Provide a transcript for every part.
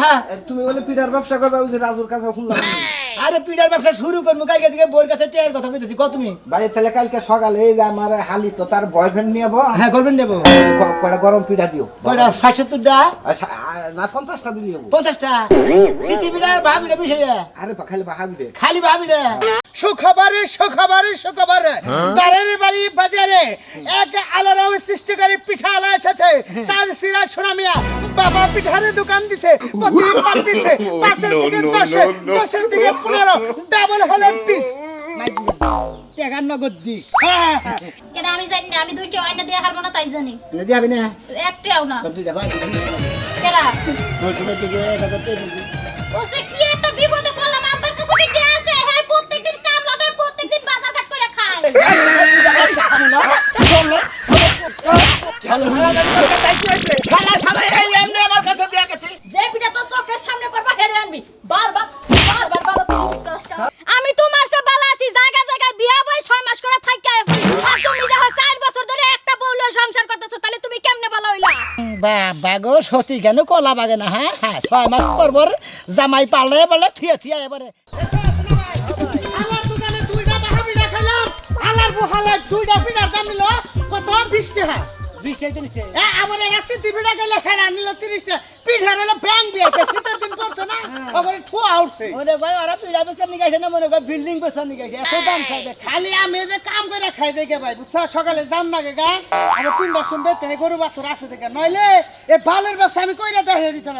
হ্যাঁ। তুমি বলে পিঠার ব্যবসা করবে ওই যে রাজুর কাছে শুনলাম আরে পিঠার ব্যবসা শুরু করব কালকে থেকে বইয়ের কাছে টেয়ার কথা কইতেছি কত তুমি? ভাই তাহলে কালকে সকালে এই যে আমার হালি তো তার বয়ফ্রেন্ড নিয়ে বো হ্যাঁ করবেন নেব কয়টা গরম পিঠা দিও। কয়টা? ষাট সত্তরটা আর আর না পঞ্চাশটা দিলি। পঞ্চাশটা? সিটি পিঠা ভাবিটা মিশাইয়া আরে বা খালি বাহাবি রে খালি ভাবিটা সুখবরে সুখবরে সুখবরে। তারের বাড়ি বাজারে এক আলারাম সৃষ্টিকারী পিঠা আলা এসেছে। তার সিরা সোনামিয়া বাবা পিঠারে দোকান দিছে। প্রতিবার দিছে পাঁচের থেকে দশে দশের থেকে পনেরো ডাবল হলে বিশ টাকার নগদ দিস হ্যাঁ হ্যাঁ কেন আমি জানি না আমি দুইটা আয়না দিয়ে হারবো না তাই জানি হ্যাঁ দিবি না একটাও না দুইটা ভাই কেরা মৌসুমের দিকে এটা করতে ও কি একটা বিপদে পড়লাম আব্বার কাছে বিটে আছে হ্যাঁ প্রত্যেকদিন কামলাটা প্রত্যেকদিন বাজার ঘাট করে খায় শালা শালা এই এমনি আমার কাছে দেয়া গেছে যে পিঠা তো চোখের সামনে পড়বা হেরে আনবি বারবার বাবা গো সতী কেন কলা বাগে না হ্যাঁ? হ্যাঁ ছয় মাস পর পর জামাই পালে বলে থিয়া থিয়া এবারে। কত বিশ টাকা বিশ টাকা নিছে এ আমার একটা সিদ্ধি পিঠা গেলে হেরা নিল তিরিশ টাকা পিঠা হলো ব্যাং বিয়েছে শীতের দিন পড়ছে না? ওখানে ঠুয়া উঠছে। মনে কয় ওরা পিঠা বেচা নিগাইছে না মনে কয় বিল্ডিং বেচা নিগাইছে এত দাম চাইবে। খালি আমি যে কাম করে খাই দেখে ভাই বুঝছ? সকালে যাম না গে গা আমার তিনটার সময় বেতে গরু বাছর আছে দেখে। নইলে এ বালের ব্যবসা আমি কইরা দেখে দিতাম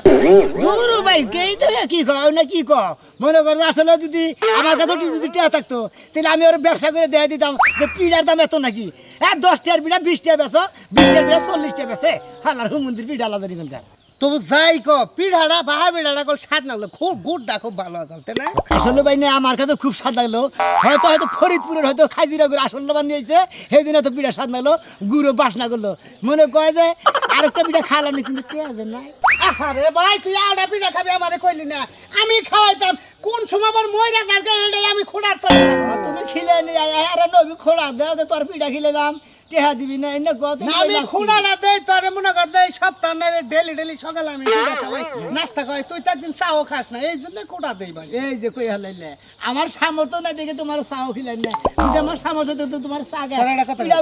দূর ভাই কেই তো কি কও না কি কও? মনে করো আসলে যদি আমার কাছে একটু যদি টিয়া থাকতো তাহলে আমি ওর ব্যবসা করে দেয়া দিতাম। যে পিড়ার দাম এত নাকি? হ্যাঁ দশ টাকার পিড়া বিশ টাকা বেছো বিশ টাকার চল্লিশ টাকা হালার হুমন্দির পিড়া আলাদা তবু যাই ক পিঠাটা বাহা পিঠাটা কল স্বাদ না লাগল। খুব গুড়টা খুব ভালো আছে না? আসলে ভাই না আমার কাছে খুব স্বাদ লাগল। হয়তো হয়তো ফরিদপুরের হয়তো খাজিরা গুড় আসল নামান নিয়েছে সেই দিন হয়তো পিঠা স্বাদ লাগল গুঁড়ো বাসনা করল। মনে কয় যে, আরেকটা পিঠা খাওয়ালাম না, কিন্তু পেঁয়াজ নাই। আরে ভাই, তুই আলটা পিঠা খাবি, আমারে কইলি না। আমি খাওয়াইতাম, কোন সময় আবার ময়রা গাছ আমি খোঁড়ার তুমি খিলে আয় আরে নবী, খোড়া, দেও তোর পিঠা খিলেলাম টেহা দিবি না এনে কত আমি খুঁড়াটা দেই তোর মনে কর দেই সপ্তাহ ডেলি ডেলি সকালে আমি নাস্তা তুই তো একদিন চাও খাস না এই জন্য খোঁড়া দেই ভাই। এই যে কই হালাইলে আমার সামর্থ্য না দেখে তোমার চাও খিলাই না যদি আমার সামর্থ্য থাকতো তোমার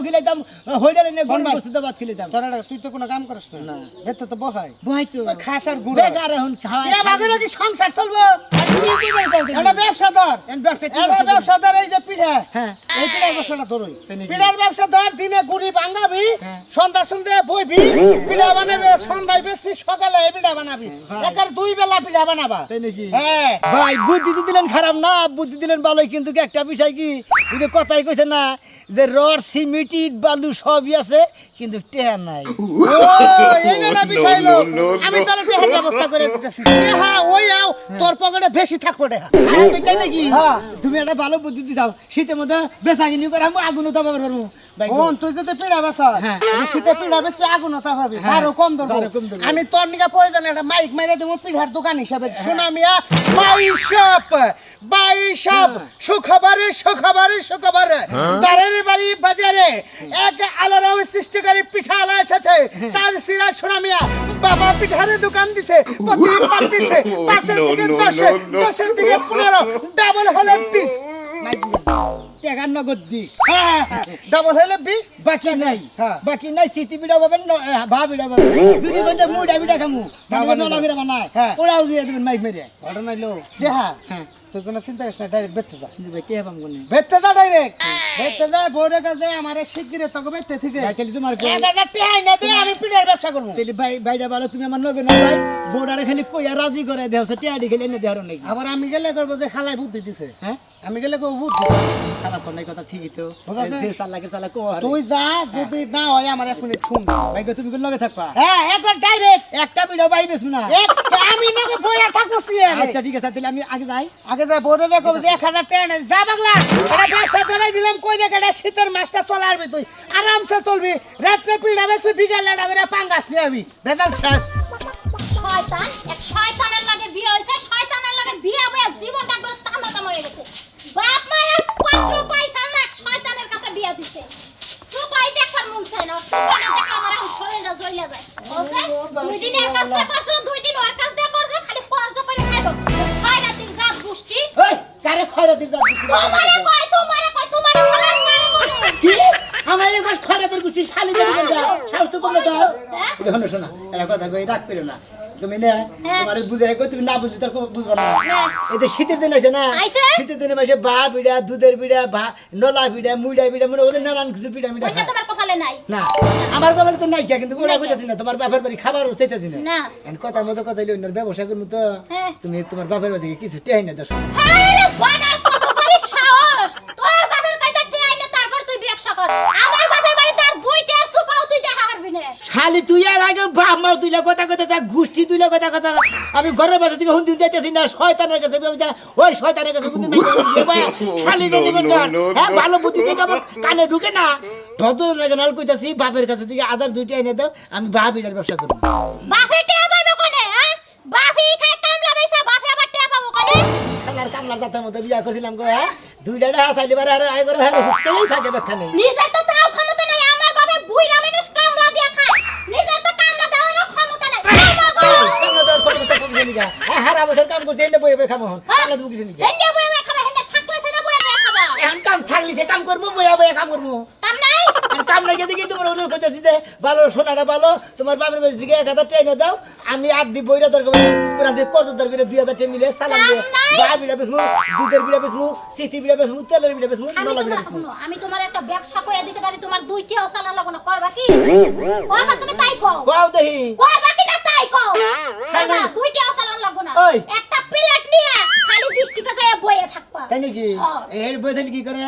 খিলাইতাম হইডালে না গরু ভাই। তো ভাত খিলাইতাম। তোর তুই তো কোনো কাম করিস না। এতে তো বহাই। বহাই তো। খাস আর গুড়। বেকার এখন খাওয়াই এ বাগের কি সংসার চলবো? আর কি কি কও এটা ব্যবসা ধর এন ব্যবসা কি এটা ব্যবসা ব্যবসা ধর এই যে পিঠা হ্যাঁ। এই পিঠার ব্যবসাটা ধরুই পিঠার ব্যবসা ধর দিনে গুড়ি ভাঙাবি হ্যাঁ। সন্ধ্যা সন্ধ্যা বইবি পিঠা বানাবি সন্ধ্যায় বেশি সকালে পিঠা বানাবি। ভাই। একার দুই বেলা পিঠা বানাবা। তাই নাকি? হ্যাঁ। ভাই বুদ্ধি তো দিলেন খারাপ না বুদ্ধি দিলেন ভালোই কিন্তু কি একটা বিষয় কি? ওই যে কথাই কইছে না যে রড সিমেন্ট ইট বালু সবই আছে কিন্তু টেহা নাই। আমি তোর টেহার ব্যবস্থা করে দিতেছি। টেহা ওই আও তোর পকেটে বেশি থাকব টেহা। হ্যাঁ, আমি তাই নাকি? হ্যাঁ। তুমি একটা ভালো বুদ্ধি দাও শীতের মধ্যে বেচা কিনি করে আমি আগুন উঠাবো পারব ভাই গো। কোন তুই যদি পিঠা বেচা হ্যাঁ। শীতে পিঠা বেশি আগুন পাবি হ্যাঁ, আরও কম দেবো। আমি তোর নিকা প্রয়োজন একটা মাইক মাইরে দেবো পিঠার দোকান হিসাবে। শোনা মিয়া বাইশপ বাইশপ সুখবরে সুখবরে সুখবরে। তারের বাড়ি বাজারে এক আলারাম সৃষ্টিকারী পিঠা আলা এসেছে। তার সিরা শোনা মিয়া বাবা পিঠারে দোকান দিছে প্রতিবার দিছে পাঁচের থেকে দশে দশের থেকে পনেরো ডাবল হলে বিশ। টাকার নগদ দিস। ডাবল হলে বিশ বাকি নাই। হ্যাঁ। বাকি নাই সিটি পিঠা পাবেন ভা পিঠা পাবেন। যদি বলতে মুডা পিঠা খামু তাহলে বানাবো। নলা করে বানায়। হ্যাঁ। ওরাও দিয়ে দেবেন মাইক মেরে। ঘটনা হইল যে হ্যাঁ। তুই কোনো চিন্তা করিস না ডাইরেক্ট বেঁচতে যা কিন্তু ভাই টেহা পাম কোনে। বেঁচতে যা ডাইরেক্ট বেঁচতে যা বোর্ডের কাছে আমার শিগগিরে তোকে বেঁচতে থেকে। তাহলে তোমার এক হাজার না দে আমি পিঠের ব্যবসা করব। তাহলে ভাই ভাইটা ভালো তুমি আমার নগে না ভাই। বোর্ডারে খালি কইয়া রাজি করে দেও সে টিয়াডি খেলে এনে দেওয়ার নাকি? আবার আমি গেলে করব যে খালাই বুদ্ধি দিছে। হ্যাঁ? আমি গেলে করব বুদ্ধি খারাপ কোন কথা ঠিকই তো? যে চালাকে চালা কো তুই যা যদি না হয় আমার এক মিনিট শুন। ভাই তুমি কোন লগে থাকবা? হ্যাঁ একবার ডাইরেক্ট একটা ভিডিও ভাই বেশ না? আমি নাকি বইয়া থাকব সিয়ে আচ্ছা ঠিক আছে তাহলে আমি আগে যাই। আগে যা বোর্ডে দেখো যে এক হাজার টাকা নেই। যা বাংলা এটা ব্যবসা ধরে দিলাম কই দেখ এটা শীতের মাসটা চলারবি তুই। আরামসে চলবি। রাত্রে পিড়া বেশি বিকালে ডাবে পাঙ্গাস নিয়ে আবি বেদাল শেষ। শয়তান এক শয়তানের লাগে বিয়ে হয়েছে শয়তানের লাগে বিয়ে হয়ে জীবনটা একবার তামা তামা হয়ে গেছে। বাপ মায়ের পাত্র পাইছে না এক শয়তানের কাছে বিয়ে দিছে। সুপাই দেখার মন চায় না সুপাই দেখা আমার শরীরটা জ্বলিয়া যায়। বলছে দুই দিন এর কাছ দিয়ে পারছ দুই দিন ওর কাছ দিয়ে পারছ খালি কর্জ করে খাইব। খয়রাতির জাত গোষ্ঠী। এই কারে খয়রাতির জাত গোষ্ঠী? তোমারে কয় তোমারে কয় তোমারে সালাম কারে বলে? কি? আমার এরকম খয়রাতির গোষ্ঠী শালি জানি না স্বাস্থ্য কমে তো। দেখো শোনা এরা কথা কই রাগ করো না। তুমি না হ্যাঁ। তোমার বুঝাই কই তুমি না বুঝলি তার বুঝবা না হ্যাঁ। এই যে শীতের দিন আছে না শীতের দিনে মাসে বা পিড়া দুধের পিড়া ভা নলা পিড়া মুইডা পিড়া মানে ওদের নানান কিছু পিড়া ওইটা তোমার কপালে নাই না আমার বাবার তো নাই কিন্তু ওরা কইতাছি না তোমার বাপের বাড়ি খাবার চাইতাছি না না। এখন কথার মতো কথা হইল অন্যের ব্যবসা করব তো হ্যাঁ। তুমি তোমার বাপের বাড়ি কিছু টেহাই না দশ খালি তুই আর আগে বাপ মা তুইলা কথা কথা যা গোষ্ঠী তুইলা কথা কথা আমি ঘরের বাসা থেকে হুন্দি দিতেছি না শয়তানের কাছে আমি যা, ওই শয়তানের কাছে হুন্দি মাইকে দেবা খালি জানি হ্যাঁ ভালো বুদ্ধি থেকে আমার কানে ঢুকে না। ভদ্র লাগে নাল কইতাছি বাপের কাছে থেকে আদার দুইটা এনে দাও আমি বাপ এটার ব্যবসা করব। বাপে টিয়া পাবো কোনে হ্যাঁ বাপে খায় কামলা পয়সা বাপে আবার টিয়া পাবো কোনে? শালার কামলার জাতের মতো বিয়া করছিলাম গো হ্যাঁ? দুইটা টাকা চাইলে পারে আর আয় করে হ্যাঁ হুকতেই থাকে ব্যাখ্যা নেই। নিজের তো হারা বছর কাম করছে এনে বইয়ে বইয়ে খামো কামলা দেবো কিছু নিকা? হেন্ডে বয়ে বয়ে খাবে হেন্ডে থাকলে সেটা বয়ে বয়ে খাবা। এখন কাম থাকলে সে কাম করব বইয়া কাম করব। কাম নাই? কাম নাই যদি তোমার অনুরোধ করতেছি যে ভালো সোনাটা ভালো তোমার বাপের থেকে এক হাজার ট্রেনে দাও আমি আট ডি বইরা দরকার দিয়ে কত দরকার দুই হাজার ট্রেন মিলে সালাম দিয়ে কাম নাই। বা বিড়া বেসমু দুধের বিড়া বেসমু সিথি বিড়া বেসমু তেলের বিড়া বেসমু আমি নলা বিড়া তোমার বেসমু আমি তোমার একটা ব্যবসা করে দিতে পারি তোমার দুইটা ওসালা লাগো না করবা কি? করবা তুমি তাই কও। গাও দেখি। করবা কি? না কও দুইটা ওসালা লাগো না। একটা প্লেট নিয়ে খালি দৃষ্টি পেছায় বইয়ে থাকবা। তাই নাকি? হ্যাঁ। এর বই থাকলে কি করে?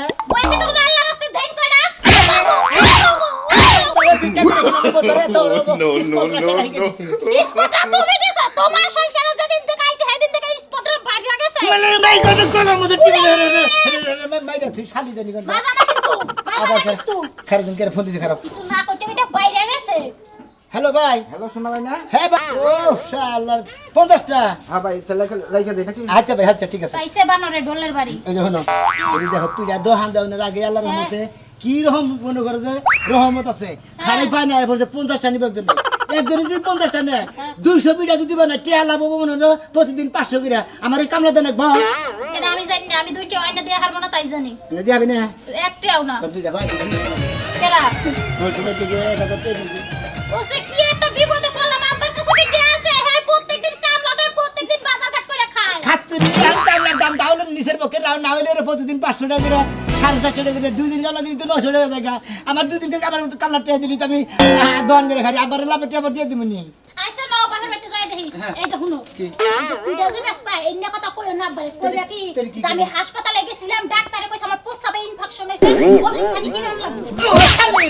বোতরে তো মানে শালি জানি কোন মারবা না খারাপ দিন করে ফোন দিছে খারাপ? কিছু না কইতে বাইরে গেছে। হ্যালো ভাই। হ্যালো শোনা ভাই না? হ্যাঁ ভাই। ও শালার পঞ্চাশটা। হ্যাঁ ভাই তাহলে রাইখা দে নাকি? আচ্ছা ভাই আচ্ছা ঠিক আছে। চাইছে বানরে ডলের বাড়ি। এই যে হলো এই যে দেখো পিড়া দোহান দেওয়ার আগে আল্লাহর রহমতে কি রকম মনে করো যে রহমত আছে। খালি পায় না এরপর যে পঞ্চাশটা নিবার জন্য একজন যদি পঞ্চাশটা নেয় দুইশো পিঠা যদি বানায় টিয়া লাভ হব মনে হলো প্রতিদিন পাঁচশো করে আমার এই কামলা দেন এক ভাও এটা আমি জানি না আমি দুইটা আইনা দিয়ে হারবো না তাই জানি। এনে দিয়াবি না? একটাও না। তোর দুইটা ভাই কেরা? মৌসুমের দিকে এটা তো ট্রেন দিকে। ও সে কি একটা বিপদে পড়লাম? আমার কাছে কি আছে? হ্যাঁ প্রত্যেকদিন কামলাটা প্রত্যেকদিন বাজার ঘাট করে খায়। খাচ্ছে নিলাম কামলার দাম তাহলে নিচের পক্ষে রাও না হলে প্রতিদিন পাঁচশো টাকা করে সাড়ে চারশো টাকা করে দুই দিন কামলা দিলি তো নশো টাকা টাকা আমার দুই দিন কামলার মতো দিলি তো আমি আহ, করে খাই। আবার লাভের টেয়া দিয়ে দিব নি। আইসা নাও বাপের বাড়িতে যাই দেখি। এই যে শুনো এই যে পিঠা যে বেশ পায় এই নিয়ে কথা কইও না বলে কইরা কি? আমি হাসপাতালে গেছিলাম ডাক্তারে কইছে আমার প্রস্রাবে ইনফেকশন হইছে ওষুধ খানি কিনে লাগবে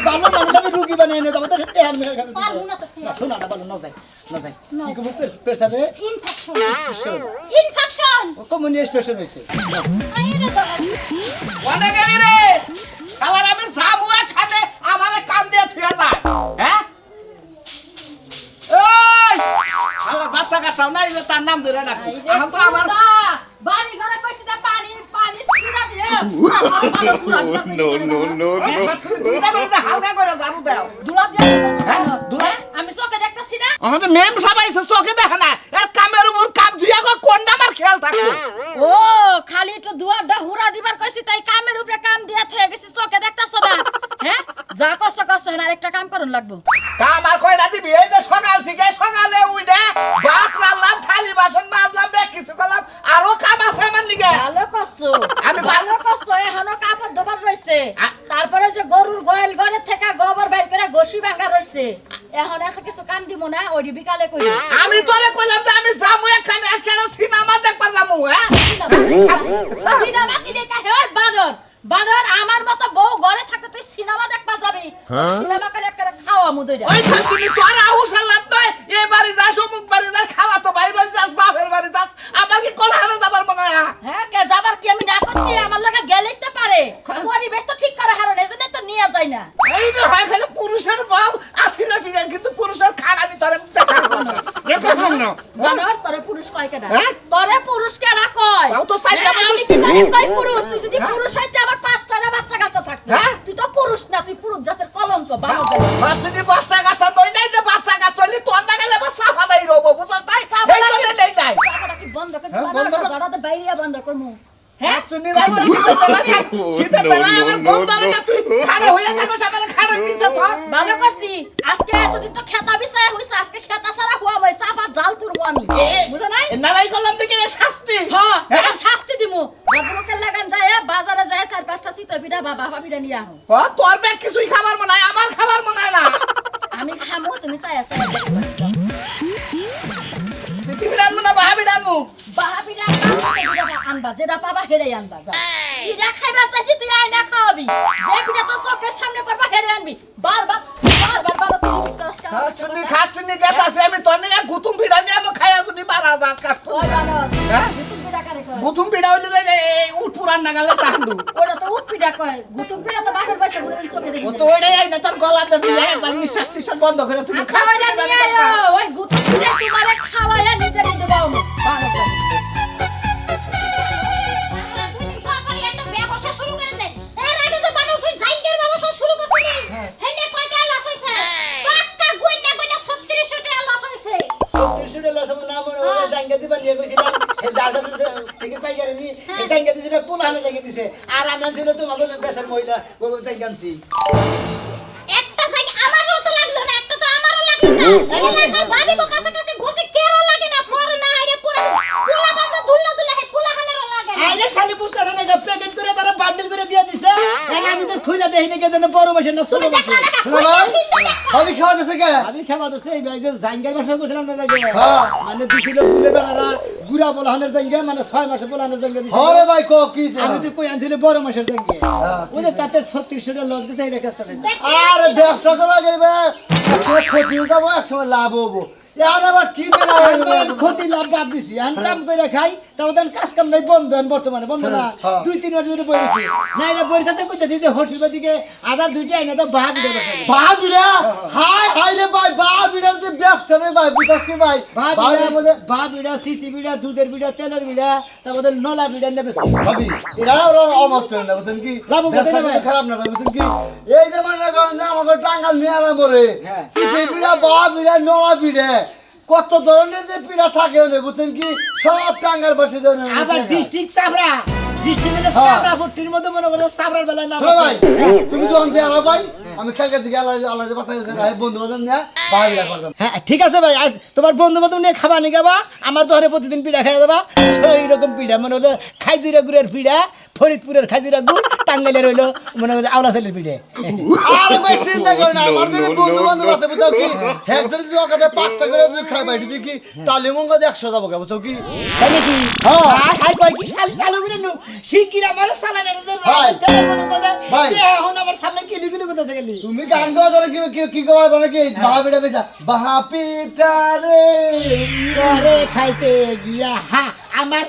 ভালো মানুষ আমি রুগী বানিয়ে নিয়ে যাব টেয়া মেরে খাবে পারব না তো না শোনা না ভালো না যাই না যাই। কি করব? পেশাবে ইনফেকশন ইনফেকশন কমিউনিস্ট পেশেন্ট হয়েছে আইরে বাবা। গেলি রে। আবার আমি যাব এখানে আমার কাম দিয়ে থুয়ে যায় হ্যাঁ? এই! আমার বাচ্চা কাচ্চাও নাই তার নাম ধরে এখন তো আমার বাড়ি ঘরে কইছি না দিয়ে হ্যাঁ? দুলা? আমি চোখে না এখন মেম সবাই চোখে দেখে না এর কামের উপর কাম ধুইয়া গো কোন আমার খেয়াল থাকব ও খালি একটু দুয়ারটা হুরা দিবার কইছি তাই কামের উপরে কাম দিয়া থয়ে গেছি চোখে দেখতাছ না হ্যাঁ যা কষ্ট কষ্ট না আরেকটা কাম করুন লাগবো কাম আর কয়টা দিবি, এই যে সকাল থেকে সকালে উঠে ভাত রান্নাম থালি বাসন মাজলাম বে কিছু করলাম আরও কাম আছে আমার নিকে ভালো করছ আমি ভালো করছ এখনও কাপড় দোবার রইছে আ- তারপরে যে গরুর গোয়াল ঘরের থেকে গোবর বাইর করে ঘষি ভাঙা রইছে এখন এত কিছু কাম দিব না ওই বিকালে করি আমি তোরে কইলাম যে আমি যামু এখানে আজকে সিনেমা দেখবার যামু হ্যাঁ? সিনেমা? কি দেখা? হে বাদর বাদর আমার মতো বউ ঘরে থাকতে তুই সিনেমা দেখবা যাবি? সিনেমা করে একটা খাওয়া মুদইরা ওই খাচ্ছিনি তোর আল্লাহ নয় এই বাড়ি যাস অমুক বাড়ি যাস খালা তো ভাই বাড়ি যাস বাপের বাড়ি যাস। আমার কি কোলহানে যাবার মনে হয় না হ্যাঁ কে যাবার কি আমি না করছি আমার লাগে গেলেই তো পারে। পরিবেশ তো ঠিক করা হারণ এজন্য তো নিয়ে যায় না। এই যে হয় খালি পুরুষের বউ আসিল ঠিক আছে কিন্তু পুরুষের খাড়ানি তোরে দেখাবো না দেখাবো না বানর তোরে পুরুষ কয় কেডা হ্যাঁ? তোরে পুরুষ কেডা কয়? তাও তো চারটা হ্যাঁ, আমি কি তোরে কই পুরুষ? তুই যদি পুরুষ হইতে আমার পাঁচ ছয়টা বাচ্চা কাচ্চা থাকতো হ্যাঁ? তুই তো পুরুষ না তুই পুরুষ জাতের কলঙ্ক বানর জাতের। বাচ্চাটি বাচ্চা গাছা দই নাই যে বাচ্চা গাছ চলি তোর না গেলে বা সাফা দাই রবো বুঝছ? তাই চাপাটা এই জন্য নাই চাপাটা কি বন্ধ কর হ্যাঁ, বন্ধ কর। বন্ধ করমু। হ্যাঁ? চুনি রাইতে তলায় থাক শীতের তলায় আমার গম ধরে না তুই খাড়া হইয়া থাকো যাবে খাড়া তো ভালো করছি। আজকে এতদিন তো খেতা বিছায় হইছে আজকে খেতা সারা হইছে আবার জাল তুরবো আমি। বুঝো নাই? নারাই করলাম দেখে শাস্তি। হ্যাঁ এটা শাস্তি দিমু। ভদ্রলোকের লাগান যায় বাজারে যায় চার পাঁচটা চিতা পিঠা বাবা পিঠা নিয়ে আহো। ও, তোর ব্যাগ কিছুই খাবার মনে হয় আমার খাবার মনে হয় না। আমি খামো তুমি চাই আছে। পৃথিবী আনব না আনব? পিঠা আনবা যেটা পাবা হেড়ে আনবা যা। পিঠা খাইবা চাইছি তুই আইনা খাওয়াবি। যে পিঠা তো চোখের সামনে পড়বা হেড়ে আনবি। বারবার বারবার বারবার খাচ্ছুনি খাচ্ছুনি গেছে আছে আমি তোর নিয়ে গুতুম পিঠা নিয়ে আমি খাইয়া যদি মারা যা বানর হ্যাঁ? গুতুম পিঠা হইলে যাই উঠ পুরান নাগালে তাহান্দু ওটা তো উঠ পিঠা কয়। গুতুম পিঠা তো বাপের পয়সা ঘুরে চোখে দেখি তো ওইটাই আই না তোর গলাতে দিয়ে একবার নিঃশ্বাস টিশ্বাস বন্ধ করে তুমি আচ্ছা ওইটা নিয়ে ওই গুতুম পিঠা তোমারে খাওয়াইয়া নিজে নিজে দেবো গেছিলাম এই যার কাছে যে থেকে পাইকারি নি এই জাঙ্গা দিয়েছিল পোলাহানে দিছে। আর আমি আনছিল তোমাকে বেসার মহিলা জাঙ্গা আনছি। একটা সাইকেল আমারও তো লাগল না একটা তো আমারও লাগল না। এই লাগল ভাবি কো কাছে শালি বুঝতে না যে প্যাকেট করে তারা বান্ডিল করে দিয়ে দিছে। এখন আমি তো খুইলা দেখিনি কে জানে বড় মাসে না ছোট মাসে দেখলা না শোনো ভাই ভাবি খাওয়া দিছে কে? আমি খেবা ধরছি এই ভাই যে জাঙ্গার মাসে করছিলাম না লাগে। হ্যাঁ। মানে দিছিল বুলে বেড়ারা গুড়া পোলাহানের জাঙ্গা মানে ছয় মাসে পোলাহানের জাঙ্গা দিছে হরে ভাই কো কি আমি তো কই আনছিল বড় মাসের জাঙ্গা ওই যে তাতে ছত্রিশশো টাকা লস গেছে এটা কাজটা আরে ব্যবসা করা গেলে একসময় ক্ষতি হয়ে যাব একসময় লাভ হব আর আবার হয়ে? আমি ক্ষতি লাভ বাদ দিছি। আমি কাম করে খাই তাও দেন কাজ কাম নাই বন্ধ বর্তমানে বন্ধ না হ্যাঁ। দুই তিন মাস ধরে বসেছি না এটা বইয়ের কাছে কইতেছি যে হোটেল দিকে আধার দুইটা আইনা তো বাহা বিড়ে বসে বা বিড়া হাই হাই রে ভাই বা বিড়ার যে ব্যবসা রে ভাই বুঝাস কি ভাই? বাহা বিড়া বাহা বিড়া সিটি বিড়া দুধের বিড়া তেলের বিড়া তারপরে নলা বিড়া নেবে ভাবি এরা ওরা অমত করে না বুঝছেন কি? লাভ হবে ব্যবসা না ভাই। কিন্তু খারাপ না ভাই বুঝছেন কি? এই যে মনে করেন যে আমাকে টাঙ্গাল নিয়ে আরাম করে হ্যাঁ। সিটি পিড়া বা পিড়া নড়া পিড়ে কত ধরনের যে পিড়া থাকে ওদের বুঝছেন কি? সব টাঙ্গার বসে দেন আবার ডিস্ট্রিক্ট সাবরা ডিস্ট্রিক্টে যে হ্যাঁ। ফুটির মধ্যে মনে করে সাবরার বেলায় নাম ভাই তুমি যখন দিয়ে আলো ভাই আমি খেলকে দিকে আল্লাহ আল্লাহ গেছে বন্ধু বান্ধব নিয়ে হ্যাঁ ঠিক আছে ভাই আজ তোমার বন্ধু বান্ধব নিয়ে খাবা নি গাবা আমার তো হারে প্রতিদিন পিঠা খাই দেবা। সেই রকম পিঠা মনে হলো খাইজিরা গুড়ের পিঠা ফরিদপুরের খাইজিরা গুড় টাঙ্গাইলের হইল মনে হলো আওলা ছেলের পিঠে। আরে ভাই চিন্তা করো না আমার যদি বন্ধু বান্ধব আছে বুঝছ কি? একজন যদি ওখানে পাঁচটা করে যদি খাই ভাই দেখি তালে মঙ্গা একশো যাব কে বুঝছ কি? তাই নাকি? হ্যাঁ। হাই হাই কয় কি? শালি চালু করে নু শিগগির আমার সালানের ভাই। করে ভাই। যে এখন আমার সামনে কিলি কিলি করতেছে গেলি তুমি গান গাওয়া জানো কি কি কি গাওয়া জানো কি? বাহা পিঠা বাহা পিঠা রে খাইতে গিয়া হা আমার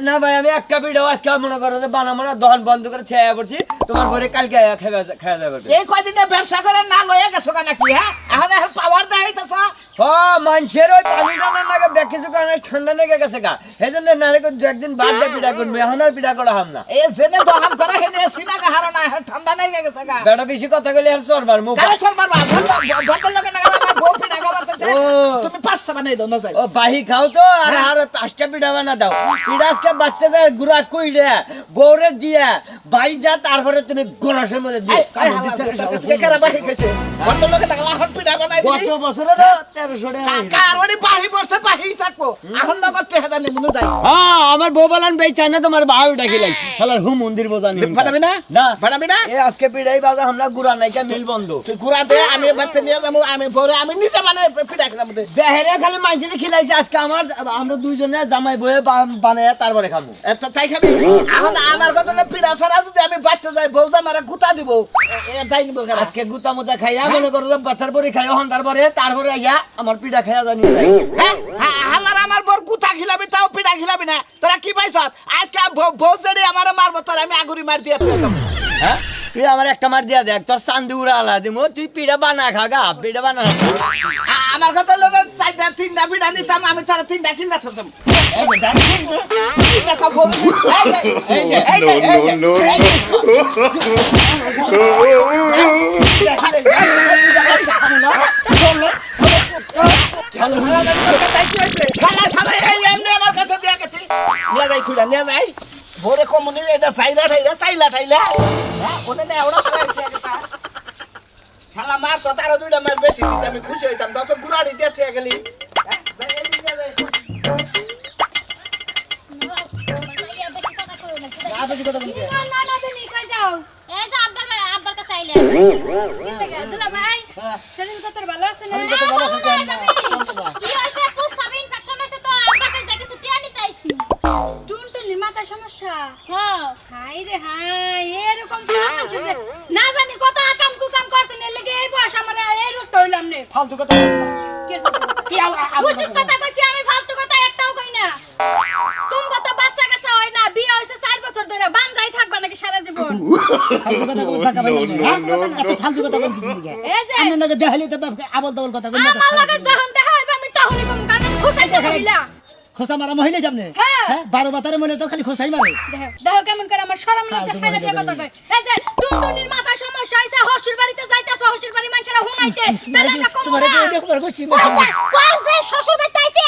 নো ভাই আমি একটা ভিডিও আজকে মনে করো যে বানাবো না দহন বন্ধ করে খেয়ে পড়ছি। তোমার ঘরে কালকে খেয়ে খাওয়া যাবে। এই কয়দিনে ব্যবসা করে না লয়ে গেছো কেন কি হ্যাঁ? এখন পাওয়ার হ মানুষের ওই পানি টানা নাগে দেখ কিছু কারণে ঠান্ডা লেগে গেছে গা। এই জন্য নারে দু একদিন বাদ দিয়ে পিঠা করব এখন আর পিঠা করা হাম না। এ জেনে দোকান করে হেনে সিনা গাহারো না এখন ঠান্ডা নাই গেছে গা। বেটা বেশি কথা কইলে আর চরবার মুখ। সরবার বা? ভর্তার লোকে না তুমি পাঁচটা বানাই দাও না যাই। ও বাহি খাও তো আর আর পাঁচটা পিঠা বানা দাও। পিঠা বাচ্চা যায় গুড়া বউরে দিয়া বাই যা তারপরে তুমি গরসের মধ্যে গত বছরে তেরোশো টাকা বাহি বসে বাহি থাকব। এখন নগদ পেহাদা নিমুনু যাই। হ্যাঁ আমার বউ বলান বেই চাই না তোমার বাউ ডাকি লাই। শালার হু মন্দির বোঝানি বানাবি না? না। বানাবি না? এ আজকে পিড়াই বাজা আমরা গুড়া নাইকা মিল বন্ধ। তুই ঘুরা দে আমি বাচ্চা নিয়ে যাব আমি বউরে আমি নিজে বানাই। খালি খিলাইছে আজকে আমার আমরা দুইজনে জামাই বয়ে বানায় তারপরে এত তাই খাবি? এখন আমার কথা হলো ছাড়া যদি আমি বাচ্চা যাই বউ মারা গুতা দিব তাই নিব আজকে গুতা মুতা খাইয়া মনে করো বাচ্চার পরে খাইয়া হন তারপরে তারপরে আইয়া আমার পিঠা খাইয়া জানি যাই। হ্যাঁ আমার আমার বর গুতা খিলাবি তাও পিঠা খিলাবি না। তোরা কি পাইছ? আজকে বউ- যদি আমার মারবো তোর আমি আগুরি মার দিয়ে হ্যাঁ? তুই আমার একটা মার দিয়া দেখ তোর চান্দি উড়া আলা দিমু তুই পিঠা বানা খা গা পিঠা বানা। আমার কথা হলো যে চারটা তিন তিনটা পিঠা নিতাম আমি তারা তিনটা কিনলা থাকতাম। শালা, শালা, এই এমনি আমার কাছে দিয়া গেছে। নিয়ে যাই খুড়া, নিয়ে যাই। ভোরে কমনি এটা চাইলা ঠাইলা চাইলা ঠাইলা। হ্যাঁ ওনে না ওরা খারাপ শালা মার সতারো দুইটা মার বেশি দিতে আমি খুশি হইতাম তত গুড়াড়ি দিয়ে থুয়ে গেলি হ্যাঁ, যাই, এই সমস্যা হ্যাঁ। হাই রে হাই এরকম পুরো মানুষের না জানি কত আকাম কুকাম করছেন এর লেগে এই বয়স আমার এই রোগটা হইলাম নে। ফালতু কথা বলবি না। কে কথা কি আবার- আবার- উচিত কথা কইছি আমি ফালতু কথা একটাও কই না। তুমি কত বাচ্চা কাচ্চা হয় না বিয়ে হইছে চার বছর ধরে বানজাই থাকবা নাকি সারা জীবন? ফালতু কথা না, হ্যাঁ? এত ফালতু কথা বলবি কি লিগা? এই যে আমি নাকি দেখাইলে তো আবল তাবল কথা কই না আমার লাগে। যখন দেখা আমি তখনই কম কারণ খুশাইতে হইলা খোসা মারা মহিলা যাবনে? হ্যাঁ। হ্যাঁ বারো বাতারে মনে তো খালি খোসাই মারে। দেখো কেমন করে আমার শরম লাগছে ফালতু ফেলে দিয়ে কথা কয় এই যে টুনটুনির মাথা সমস্যা হইছে হসুর বাড়িতে যাইতাছ হসুর বাড়ি মানুষরা হুনাইতে। তাহলে আমরা কম তোমার না এটা এটা কইছি না। যে শ্বশুর বাড়িতে আইছে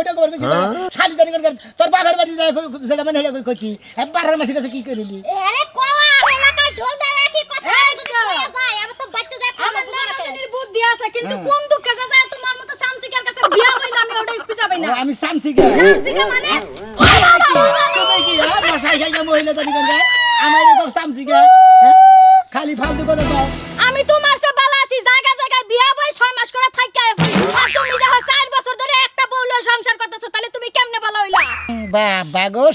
ওইটা খবর কইছিস শালি জানি কর তোর বাবার বাড়ি যায় সেটা মানে হেলে কইছি বাড়ার মাসের কাছে কি করিলি আরে কোয়া এলাকায় ঢোল দেয় কি কথা যদি হয়ে যায় আমি তো বাচ্চা যায় আমার নানাদের বুদ্ধি আছে কিন্তু কোন দুঃখে যা যায় তোমার মতো সামসিকার কাছে বিয়া হইলে আমি ওটাই খুঁজে পাই না ও, আমি সামসি গে সামসিকা মানে তুমি কি আর মশাই খাই মহিলা জানি কর আমার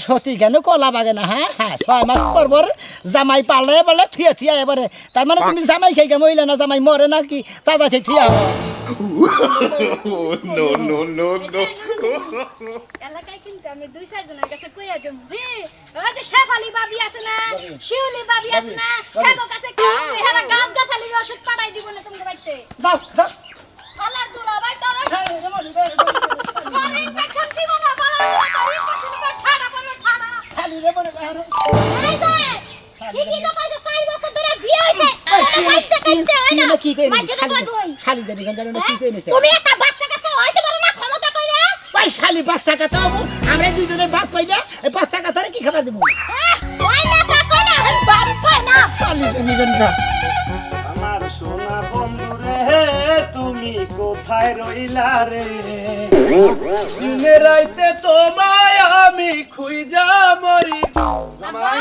সতী কেন কলা বাগে না হ্যাঁ? হ্যাঁ ছয় মাস পর পর জামাই পারলে বলে থিয়া থিয়া এবারে। তার মানে তুমি জামাই খাই গে মহিলা না জামাই মরে না কি? তাজা থেকে থিয়া. এলাকায় কিন্তু আমি দুই চার জনের কাছে কইয়া দেব ওই যে শেফালি বাবি আছে না শিউলি বাবি আছে না হেগো কাছে কেমন হেরা গাছ গাছালির ওষুধ পাঠাই দিব না তোমাকে বাইতে যাও যাও। আলার দুলা ভাই তোর তোর ইনফেকশন ছিল না বলা। তোর ইনফেকশন পর ঠাড়া ঠাড়া খালি রে মনে করে। হয় আমরা দুইজনে ভাত পাই না বাচ্চা কথারে কি খাবার দেবো? কোথায় রইলা রে? দিনে রাইতে তোমায় আমি মরি। জামাই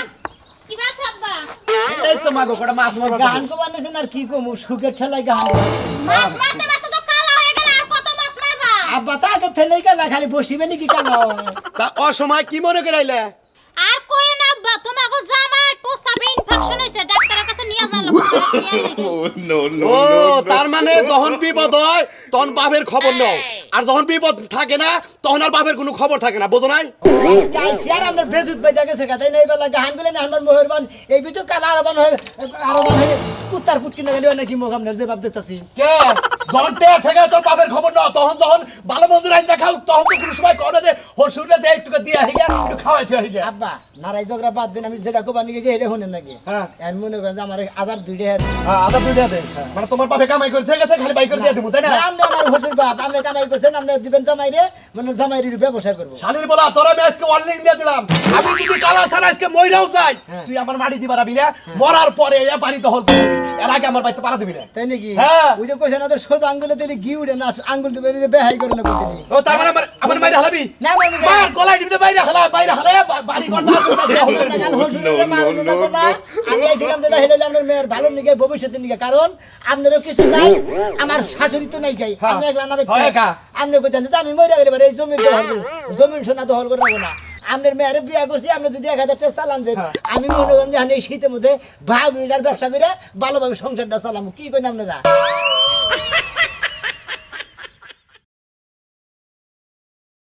এই তো মাগো কটা মাছ মারবা গান কো বানাইছেন আর কি কমু? সুখের ঠেলাই গান মাছ মারতে মারতে তো কালা হয়ে গেল আর কত মাছ মারবা? আব্বা তো আগে থেলেই গেলা খালি বসিবে নাকি কানা তা অসময় কি মনে করাইলে? আর কই না আব্বা তোমাগো জামাই পোসাবে ইনফেকশন হইছে ও no, no. তার মানে যখন বিপদ হয় তখন বাপের খবর নাও আর যখন বিপদ থাকে না তখন আর বাপের কোনো খবর থাকে না বোঝো নাই? আর আমরা বেজুত বেজা গেছে গাতাই নাই বেলা গান গুলে না আমার মোহরবান এই বিতু কালা আরবান হয়ে আরবান হয়ে কুত্তার পুটকি না গেলে নাকি মুখ আপনার জবাব দিতাছি? কে? যখন টের থেকে তোর বাপের খবর নাও তখন যখন ভালো মন্দির আইন দেখাও তখন তো কোনো সময় কও না যে যে একটু দিয়ে আহিগে একটু খাওয়াই থিয়ে আহিগে আব্বা নারাই জগরা বাদ দিন আমি যেটা কোবানি গেছি এটা নাকি? হ্যাঁ। আমি মনে করেন যে আমার দুইটা হ্যাঁ, দুইটা দে মানে তোমার বাপে কামাই করে গেছে খালি বাই করে দিয়ে দিব তাই না? আপনি আমার হসুর বাপ আপনি কামাই করছেন আপনি দিবেন জামাই রে মানে জামাইয়ের ব্যবসা করব শালির বলা তোরা আমি আজকে ওয়ার্নিং দিয়ে দিলাম আমি যদি কালা সারা আজকে মইরাও যাই হ্যাঁ। তুই আমার মাটি দিবার আবি না মরার পরে এ বাড়ি দখল করবি এর আগে আমার বাড়িতে পাড়া দিবি না তাই নাকি হ্যাঁ। ওই যে কইছেন না সোজা আঙ্গুলে দিলে ঘি উঠে না আঙ্গুল দিবে যে বেহাই করে না কইলি ও তার মানে আমার আমার মাইরে হালাবি না, মারবো না। মার গলায় দিতে বাইরে হালা বাইরে হালা বাড়ি ঘর না না। আমি আইছিলাম যেটা হেলে আপনার মেয়ের ভালো নিকে ভবিষ্যতের নিকে কারণ আপনারও কিছু নাই আমার শাশুড়ি তো নাই গাই হ্যাঁ। আপনি একলা হয় একা। আপনি কইতেন যে আমি মরে গেলে এই জমি দখল করি জমিন সোনা দখল করে রাখব না। আপনার মেয়ের বিয়া করছি আপনি যদি এক হাজার টাকা চালান দেন হ্যাঁ। আমি মনে করেন যে এই শীতের মধ্যে ভাগ মিলার ব্যবসা করে ভালোভাবে সংসারটা চালাম। কি করেন আপনারা?